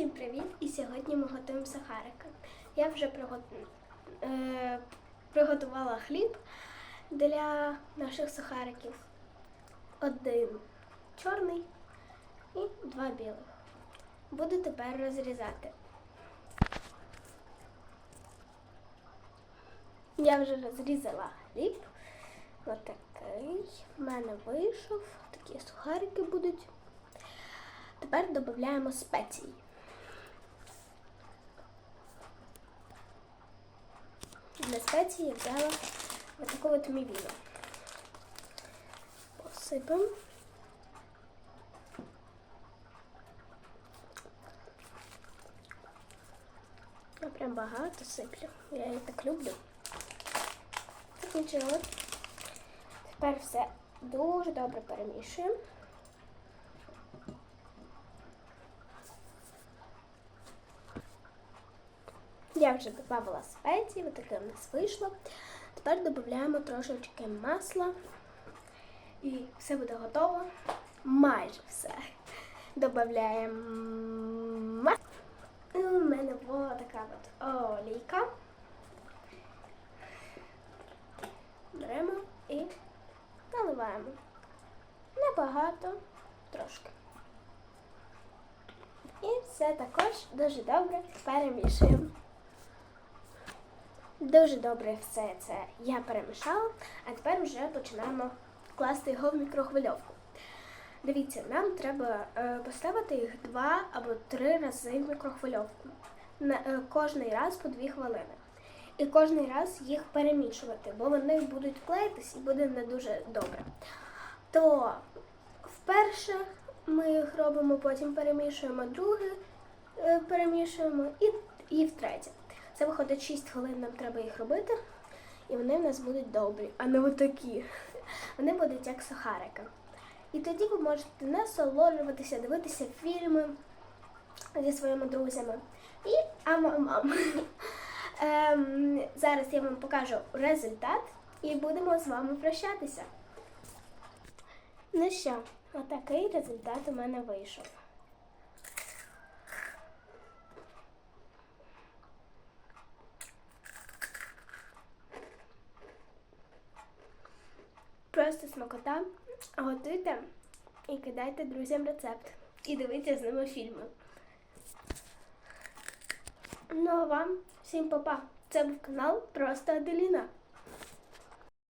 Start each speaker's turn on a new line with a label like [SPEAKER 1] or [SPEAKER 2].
[SPEAKER 1] Всім привіт! І сьогодні ми готуємо сахарики. Я вже е, приготувала хліб для наших сухариків. Один чорний і два білих. Буду тепер розрізати. Я вже розрізала хліб. Отакий. В мене вийшов. Такі сухарики будуть. Тепер додаємо спеції. Для спеції я взяла отаку от мівіну. Посипемо. Я прям багато сиплю. Я її так люблю. Так нічого. Тепер все дуже добре перемішуємо. Я вже додавала спеції, ось таке в нас вийшло. Тепер додаємо трошечки масла і все буде готово. Майже все. Додаємо масло. І У мене була така от олійка. Беремо і наливаємо. Небагато, трошки. І все також дуже добре перемішуємо. Дуже добре все це я перемішала, а тепер вже починаємо класти його в мікрохвильовку. Дивіться, нам треба е, поставити їх два або три рази в мікрохвильовку. Е, кожний раз по дві хвилини. І кожний раз їх перемішувати, бо вони будуть клеїтись і буде не дуже добре. То вперше ми їх робимо, потім перемішуємо друге, е, перемішуємо і, і втретє. Це виходить 6 хвилин, нам треба їх робити, і вони в нас будуть добрі, а не отакі. Вони будуть як сухарики. І тоді ви можете насолоджуватися, дивитися фільми зі своїми друзями. І ам-ам-ам. Ем, зараз я вам покажу результат і будемо з вами прощатися. Ну що, отакий результат у мене вийшов. Просто смакота. Готуйте і кидайте друзям рецепт. І дивіться з ними фільми. Ну а вам всім па-па. Це був канал Просто Аделіна.